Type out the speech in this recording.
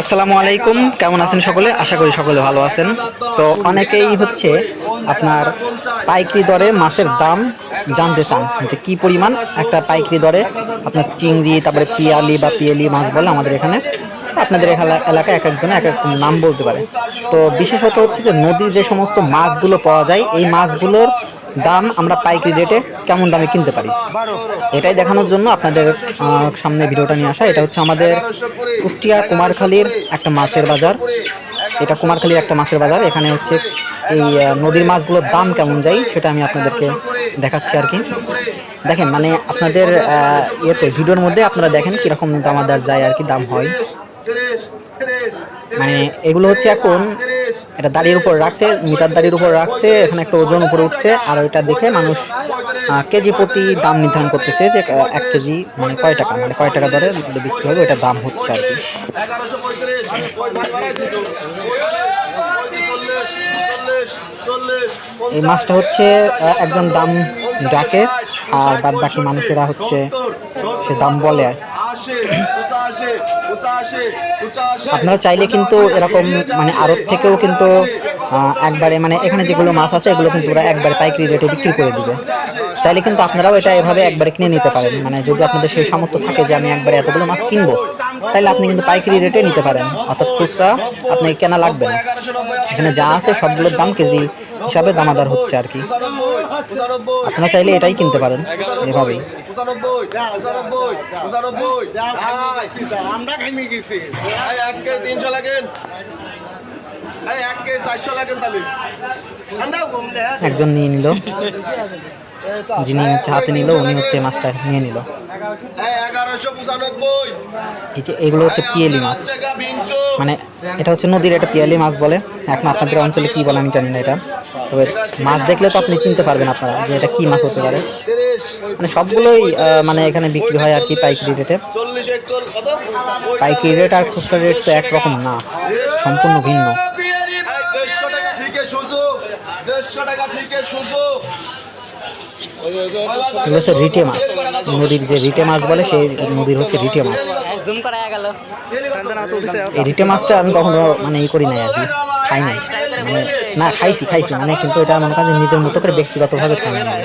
আসসালামু আলাইকুম, কেমন আছেন সকলে? আশা করি সকলে ভালো আছেন। তো অনেকেই হচ্ছে আপনার পাইকারি দরে মাছের দাম জানতে চান যে কি পরিমাণ একটা পাইকারি দরে আপনার চিংড়ি, তারপরে পিয়ালি বা পিয়ালি মাছ বলে আমাদের এখানে। আপনাদের এলাকায় এক একজনে এক এক নাম বলতে পারে। তো বিশেষত হচ্ছে যে নদীর যে সমস্ত মাছগুলো পাওয়া যায়, এই মাছগুলোর দাম আমরা পাইকারি রেটে কেমন দামে কিনতে পারি? এটাই দেখানোর জন্য আপনাদের সামনে ভিডিওটা নিয়ে আসা। এটা হচ্ছে আমাদের কুষ্টিয়া কুমারখালীর একটা মাছের বাজার। এটা কুমারখালীর একটা মাছের বাজার। এখানে হচ্ছে এই নদীর মাছগুলোর দাম কেমন যায় সেটা আমি আপনাদেরকে দেখাচ্ছি আর কি। দেখেন মানে আপনাদের ইয়েতে, ভিডিওর মধ্যে আপনারা দেখেন কীরকম দামাদার যায় আর কি, দাম হয়। মানে এগুলো হচ্ছে এখন এটা দাড়ির উপর রাখছে মিটার দাড়ির উপর রাখছে এখানে একটা ওজন উপরে উঠছে আর ওইটা দেখে মানুষ কেজি প্রতি দাম নির্ধারণ করতেছে যে এক কেজি মানে কয় টাকা মানে কয় টাকা দরে বিক্রি হবে ওইটা দাম হচ্ছে আর কি। এই মাছটা হচ্ছে একজন দাম ডাকে আর বাদ বাকি মানুষেরা হচ্ছে সে দাম বলে আর আপনারা চাইলে কিন্তু এরকম মানে আড়ত থেকেও কিন্তু একবারে মানে এখানে যেগুলো মাছ আছে, এগুলো কিন্তু ওরা একবারে পাইকারি রেটে বিক্রি করে দিবে। চাইলে কিন্তু আপনারাও এটা এভাবে একবারে কিনে নিতে পারেন। মানে যদি আপনাদের সেই সামর্থ্য থাকে যে আমি একবারে এতগুলো মাছ কিনবো, তাহলে আপনি কিন্তু পাইকারি রেটে নিতে পারেন। অর্থাৎ খুচরা, আপনি কেনা লাগবে না। এখানে যা আছে সবগুলোর দাম কেজি হিসাবে দামাদার হচ্ছে আর কি। আপনারা চাইলে এটাই কিনতে পারেন, এভাবেই। পঁচানব্বই পঁচানব্বই পঁচানব্বই। আমরা খাইমে গেছি। এক তিনশো লাগেন। চারশো লাগেন তাহলে। একজন নিয়ে নিল। যিনি হচ্ছে হাতে নিল উনি হচ্ছে মাস্টার নিয়ে নিল। এই যে এগুলো হচ্ছে পিয়েলি মাছ। মানে এটা হচ্ছে নদীর একটা পিয়ালি মাছ বলে। এখন আপনাদের অঞ্চলে কি বলে আমি জানি না এটা। তবে মাছ দেখলে তো আপনি চিনতে পারবেন আপনারা যে এটা কি মাছ হতে পারে। মানে সবগুলোই মানে এখানে বিক্রি হয় আর কি পাইকারি রেটে। পাইকারি রেট আর খুচরা রেট তো একরকম না। সম্পূর্ণ ভিন্ন। দেড়শো টাকা ঠিকই সুযোগ দেড়শো টাকা ঠিকই সুযোগ। এগুলো হচ্ছে রিটে মাছ। নদীর যে রিটে মাছ বলে সেই নদীর হচ্ছে রিটে মাছ। এই রিটে মাছটা আমি কখনো মানে ই করি নাই আর কি খাই নাই। মানে না খাইছি খাইছি মানে কিন্তু এটা মনে করেন নিজের মতো করে ব্যক্তিগতভাবে খাই নাই।